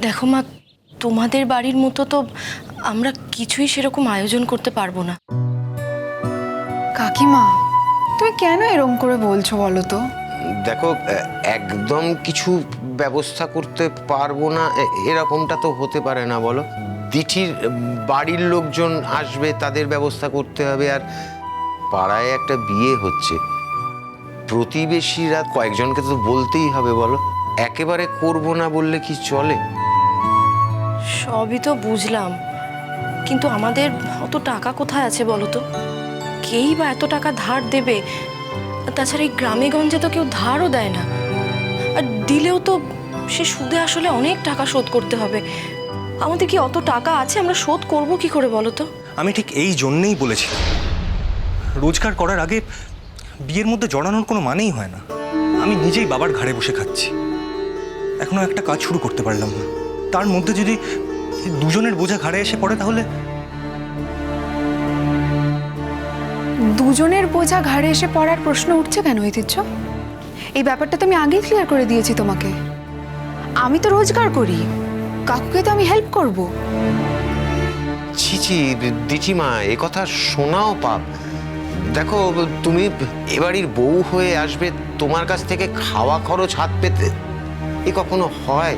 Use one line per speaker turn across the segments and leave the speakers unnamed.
দেখো মা তোমাদের বাড়ির মতো তো আমরা কিছুই সেরকম আয়োজন করতে পারব না।
কাকিমা তুমি কেন এরম করে বলছো বলো তো?
দেখো একদম কিছু ব্যবস্থা করতে পারব না এরকমটা তো হতে পারে না বলো। দিঠির বাড়ির লোকজন আসবে তাদের ব্যবস্থা করতে হবে আর পাড়ায় একটা বিয়ে হচ্ছে। প্রতিবেশীরা কয়েকজনকে তো বলতেই হবে বলো। একেবারে করব না বললে কি চলে?
সবই তো বুঝলাম। কিন্তু আমাদের অত টাকা কোথায় আছে বলো তো? কেই বা এত টাকা ধার দেবে? তাছাড়া এই গ্রামে গঞ্জে তো কেউ ধারও দেয় না। আর দিলেও তো সে সুদে আসলে অনেক টাকা শোধ করতে হবে। আমাদের কি অত টাকা আছে? আমরা শোধ করব কি করে বলো তো?
আমি ঠিক এই জন্যেই বলেছিলাম। রোজগার করার আগে বিয়ের মধ্যে জড়ানোর কোনো মানেই হয় না। আমি নিজেই বাবার ঘাড়ে বসে খাচ্ছি। এখনও একটা কাজ শুরু করতে পারলাম না। তার মধ্যে যদি দুজনের বোঝা ঘাড়ে এসে পড়ে তাহলে?
দুজনের বোঝা ঘাড়ে এসে পড়ার প্রশ্ন উঠছে কেন ঐতিহ্য? এই ব্যাপারটা তো আমি আগেই ক্লিয়ার করে দিয়েছি তোমাকে। আমি তো রোজগার করি কাকুকে তো আমি হেল্প করব।
ছি ছি দিঠিমা এ কথা শোনাও পাপ। দেখো তুমি এবাড়ির বউ হয়ে আসবে তোমার কাছ থেকে খাওয়া খরচ হাত পেতে। এ কখনো হয়?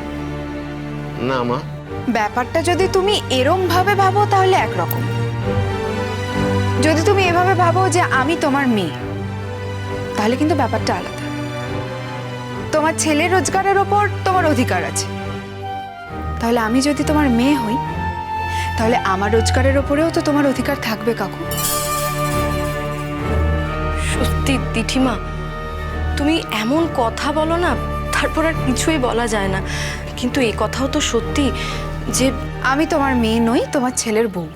না মা।
ব্যাপারটা যদি তুমি এরম ভাবে ভাবো তাহলে একরকম। যদি তুমি এভাবে ভাবো যে আমি তোমার মেয়ে তাহলে কিন্তু ব্যাপারটা আলাদা। তোমার ছেলের রোজগারের ওপর তোমার অধিকার আছে। তাহলে আমি যদি তোমার মেয়ে হই তাহলে আমার রোজগারের ওপরেও তো তোমার অধিকার থাকবে কাকু।
সত্যি দিঠিমা তুমি এমন কথা বলো না তারপর আর কিছুই বলা যায় না। কিন্তু এই কথাও তো সত্যি যে
আমি তোমার মেয়ে নই তোমার ছেলের বউ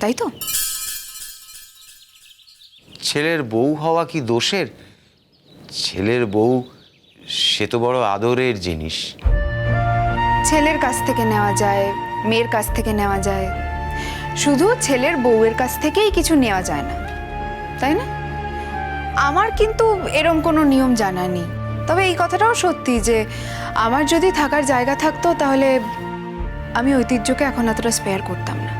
তাই তো?
ছেলের বউ হওয়া কি দোষের? ছেলের বউ সে তো বড় আদরের জিনিস।
ছেলের কাছ থেকে নেওয়া যায় মেয়ের কাছ থেকে নেওয়া যায়। শুধু ছেলের বউয়ের কাছ থেকেই কিছু নেওয়া যায় না তাই না? আমার কিন্তু এরম কোনো নিয়ম জানা নেই। তবে এই কথাটাও সত্যি যে আমার যদি থাকার জায়গা থাকতো, তাহলে আমি ঐতিহ্যকে এখন এতটা স্পেয়ার করতাম না।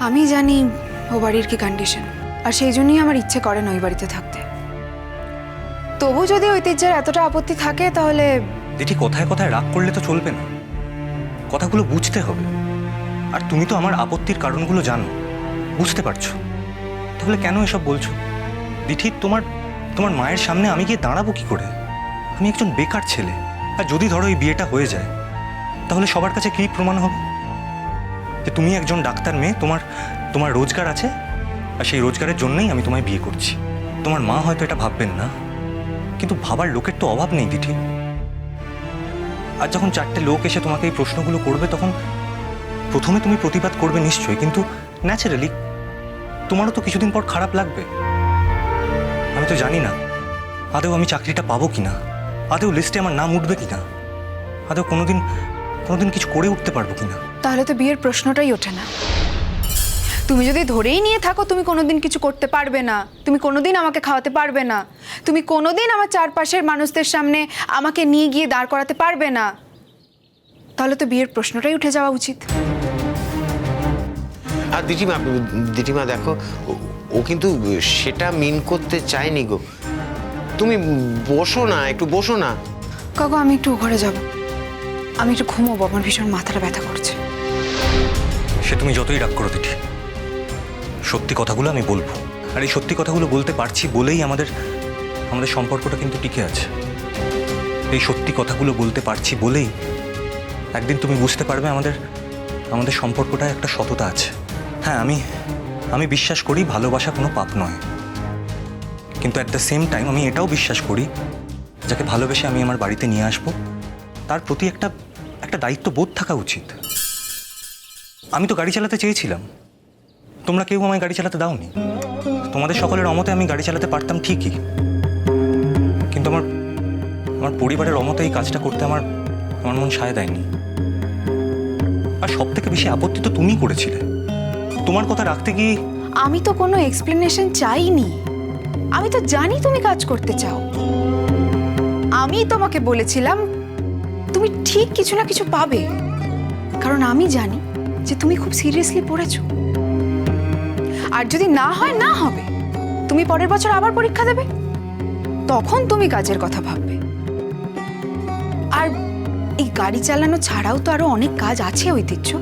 আমি জানি ও বাড়ির কি কন্ডিশন আর সেই জন্যই আমার ইচ্ছে করে না ওই বাড়িতে থাকতে। তবু যদি ঐতিহ্যের এতটা আপত্তি থাকে, তাহলে
দিঠি কোথায় কোথায় রাগ করলে তো চলবে না। কথাগুলো বুঝতে হবে। আর তুমি তো আমার আপত্তির কারণগুলো জানো। বুঝতে পারছ। তাহলে কেন এসব বলছো? দিঠি তোমার তোমার মায়ের সামনে আমি গিয়ে দাঁড়াবো কি করে? আমি একজন বেকার ছেলে। আর যদি ধরো এই বিয়েটা হয়ে যায়, তাহলে সবার কাছে কী প্রমাণ হবে? যে তুমি একজন ডাক্তার মেয়ে, তোমার তোমার রোজগার আছে, আর সেই রোজগারের জন্যই আমি তোমায় বিয়ে করছি। তোমার মা হয়তো এটা ভাববেন না, কিন্তু ভাবার লোকের তো অভাব নেই, দিঠি। আর যখন চারটে লোক এসে তোমাকে এই প্রশ্নগুলো করবে, তখন প্রথমে তুমি প্রতিবাদ করবে নিশ্চয়ই, কিন্তু ন্যাচারালি তোমারও তো কিছুদিন পর খারাপ লাগবে। আমি তো জানি না, আদৌ আমি চাকরিটা পাবো কিনা। আদৌ লিস্টে আমার নাম উঠবে কিনা? আদৌ কোনোদিন কোনোদিন কিছু করে উঠতে পারব কিনা?
তাহলে তো বিয়ের প্রশ্নটাই ওঠে না। তুমি যদি ধরেই নিয়ে থাকো তুমি কোনোদিন কিছু করতে পারবে না। তুমি কোনোদিন আমাকে খাওয়াতে পারবে না। তুমি কোনোদিন আমার চারপাশের মানুষদের সামনে আমাকে নিয়ে গিয়ে দাঁড় করাতে পারবে না। তাহলে তো বিয়ের প্রশ্নটাই উঠে যাওয়া উচিত।
আর দিদিমা দিদিমা দেখো ও- ও কিন্তু সেটা মিন করতে চায়নি গো। তুমি বসো না একটু বসো না।
কাকু আমি একটু ঘরে যাব। আমি একটু ঘুমোবো আমার ভীষণ মাথাটা ব্যথা করছে।
সে তুমি যতই রাগ করো দিঠি। সত্যি কথাগুলো আমি বলব। আর এই সত্যি কথাগুলো বলতে পারছি বলেই আমাদের আমাদের সম্পর্কটা কিন্তু টিকে আছে। এই সত্যি কথাগুলো বলতে পারছি বলেই একদিন তুমি বুঝতে পারবে আমাদের আমাদের সম্পর্কটা একটা সততা আছে। হ্যাঁ আমি আমি বিশ্বাস করি ভালোবাসা কোনো পাপ নয়। কিন্তু অ্যাট দ্য সেম টাইম আমি এটাও বিশ্বাস করি, যাকে ভালোবেসে আমি আমার বাড়িতে নিয়ে আসব, তার প্রতি একটা একটা দায়িত্ব বোধ থাকা উচিত। আমি তো গাড়ি চালাতে চেয়েছিলাম। তোমরা কেউ আমায় গাড়ি চালাতে দাওনি। তোমাদের সকলের অমতে আমি গাড়ি চালাতে পারতাম ঠিকই। কিন্তু আমার আমার পরিবারের অমতে এই কাজটা করতে আমার আমার মন সায় দেয়নি। আর সব থেকে বেশি আপত্তি তো তুমি করেছিলে। তোমার কথা রাখতে গিয়ে
আমি তো কোনো এক্সপ্লেনেশন চাইনি। আমি তো জানি তুমি কাজ করতে চাও। আমি তোমাকে বলেছিলাম, তুমি ঠিক কিছু না কিছু পাবে। কারণ আমি জানি যে তুমি খুব সিরিয়াসলি পড়েছো। আর যদি না হয়, না হবে। তুমি পরের বছর আবার পরীক্ষা দেবে। তখন তুমি কাজের কথা ভাববে। আর এই গাড়ি চালানো ছাড়াও তো আরও অনেক কাজ আছে ঐতিহ্য।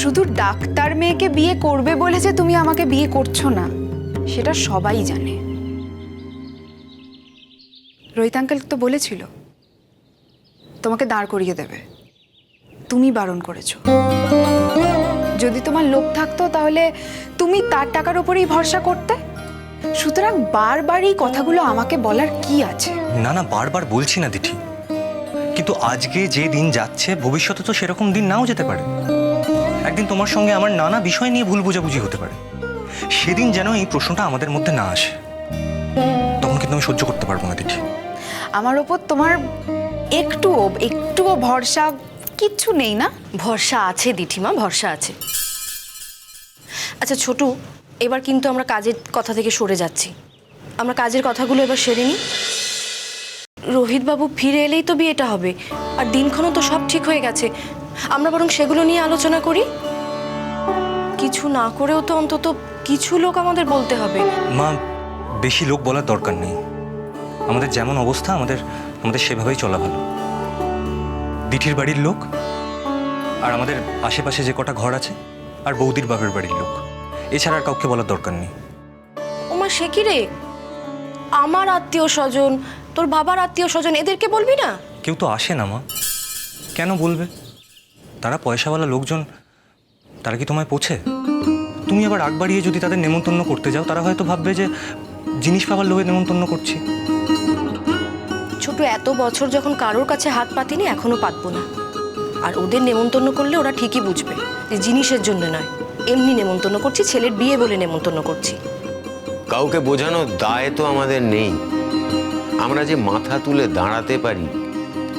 শুধু ডাক্তার মেয়েকে বিয়ে করবে বলে যে তুমি আমাকে বিয়ে করছ না, সেটা সবাই জানে। রোহিত আঙ্কেল তো বলেছিল, তোমাকে দাঁড় করিয়ে দেবে। তুমি বারণ করেছ। যদি তোমার লোক থাকতো তাহলে তুমি তার টাকার উপরেই ভরসা করতে? সুতরাং বারবার এই কথাগুলো আমাকে বলার কি আছে?
না না, বারবার বলছি না, দিঠি। কিন্তু আজকে যে দিন যাচ্ছে, ভবিষ্যতে তো সেরকম দিন নাও যেতে পারে। একদিন তোমার সঙ্গে আমার নানা বিষয় নিয়ে ভুল বোঝাবুঝি হতে পারে। সেদিন যেন এই প্রশ্নটা আমাদের মধ্যে না আসে। তখন কিন্তু আমি সহ্য করতে পারব না দিঠি
আমার ওপর তোমার একটুও একটুও ভরসা কিচ্ছু নেই না?
ভরসা আছে দিঠিমা ভরসা আছে। আচ্ছা ছোটু এবার কিন্তু আমরা কাজের কথা থেকে সরে যাচ্ছি। আমরা কাজের কথাগুলো এবার সেরে নিই। রোহিতবাবু ফিরে এলেই তো বিয়েটা হবে আর দিনক্ষণও তো সব ঠিক হয়ে গেছে। আমরা বরং সেগুলো নিয়ে আলোচনা করি। কিছু না করেও তো অন্তত কিছু লোক আমাদের বলতে হবে।
মা বেশি লোক বলার দরকার নেই। আমাদের যেমন অবস্থা আমাদের আমাদের সেভাবেই চলা ভালো। দিঠির বাড়ির লোক আর আমাদের আশেপাশে যে কটা ঘর আছে আর বৌদির বাপের বাড়ির লোক। এছাড়া আর কাউকে বলার দরকার নেই।
ওমা সে কি রে? আমার আত্মীয় স্বজন তোর বাবার আত্মীয় স্বজন এদেরকে বলবি না?
কেউ তো আসে না মা। কেন বলবে? তারা পয়সাওয়ালা লোকজন তারা কি তোমায় পোছে? তুমি আবার আগ বাড়িয়ে যদি তাদের নেমন্তন্ন করতে যাও তারা হয়তো ভাববে যে জিনিস পাওয়ার লোভে নেমন্তন্ন করছি।
ছোট এত বছর যখন কারোর কাছে হাত পাতিনি এখনও পাতবো না। আর ওদের নেমন্তন্ন করলে ওরা ঠিকই বুঝবে যে জিনিসের জন্য নয়। এমনি নেমন্তন্ন করছি ছেলের বিয়ে বলে নেমন্তন্ন করছি।
কাউকে বোঝানোর দায় তো আমাদের নেই। আমরা যে মাথা তুলে দাঁড়াতে পারি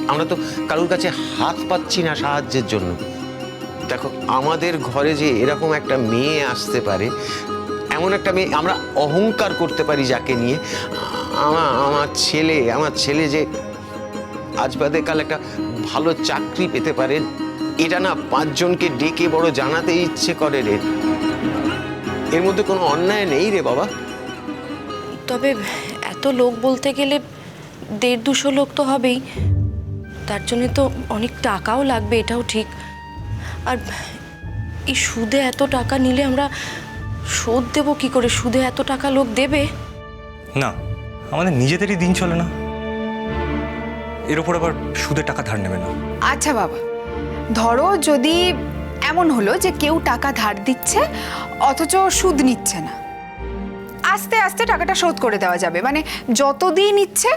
আমরা তো কারোর কাছে হাত পাচ্ছি না সাহায্যের জন্য। দেখো, আমাদের ঘরে যে এরকম একটা মেয়ে আসতে পারে, এমন একটা মেয়ে আমরা অহংকার করতে পারি যাকে নিয়ে। আমার আমার ছেলে আমার ছেলে যে আজ বাদে কাল একটা ভালো চাকরি পেতে পারে, এটা না পাঁচজনকে ডেকে বড় জানাতে ইচ্ছে করে রে। এর মধ্যে কোনো অন্যায় নেই রে বাবা।
তবে এত লোক বলতে গেলে দেড় দুশো লোক তো হবেই। তার জন্য তো অনেক টাকাও লাগবে, এটাও ঠিক। আর এই সুদে এত টাকা নিলে আমরা শোধ দেবো কি করে? সুদে এত টাকা লোক দেবে?
না আমাদের নিজেদেরই দিন চলে না। এর ওপর আবার সুদে টাকা ধার নেবে না।
আচ্ছা বাবা ধরো যদি এমন হলো যে কেউ টাকা ধার দিচ্ছে অথচ সুদ নিচ্ছে না। আস্তে আস্তে টাকাটা শোধ করে দেওয়া যাবে। মানে যতদিন ইচ্ছে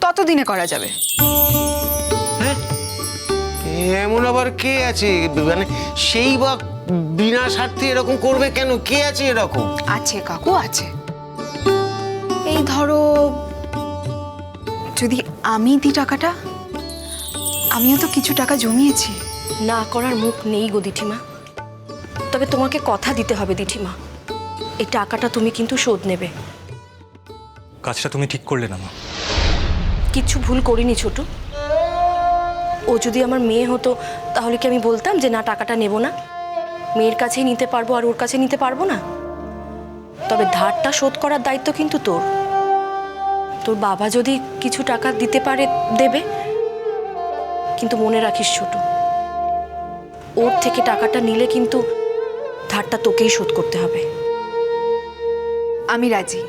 ততদিনে করা যাবে।
এমন আবার কে আছে? মানে সেই বা বিনা স্বার্থে এরকম করবে কেন? কে আছে এরকম?
আছে কাকু আছে। এই ধরো যদি আমি দিই টাকাটা আমিও তো কিছু টাকা জমিয়েছি।
না করার মুখ নেই গো দিঠিমা। তবে তোমাকে কথা দিতে হবে দিঠিমা। এই টাকাটা তুমি কিন্তু শোধ নেবে।
কাজটা তুমি ঠিক করলে না মা।
কিচ্ছু ভুল করিনি ছোট। ও যদি আমার মেয়ে হতো, তাহলে কি আমি বলতাম যে, না, টাকাটা নেব না। মেয়ের কাছেই নিতে পারব আর ওর কাছে নিতে পারব না? তবে ধারটা শোধ করার দায়িত্ব কিন্তু তোর। তোর বাবা যদি কিছু টাকা দিতে পারে, দেবে। কিন্তু মনে রাখিস ছোট, ওর থেকে টাকাটা নিলে কিন্তু ধারটা তোকেই শোধ করতে হবে।
আমি রাজি।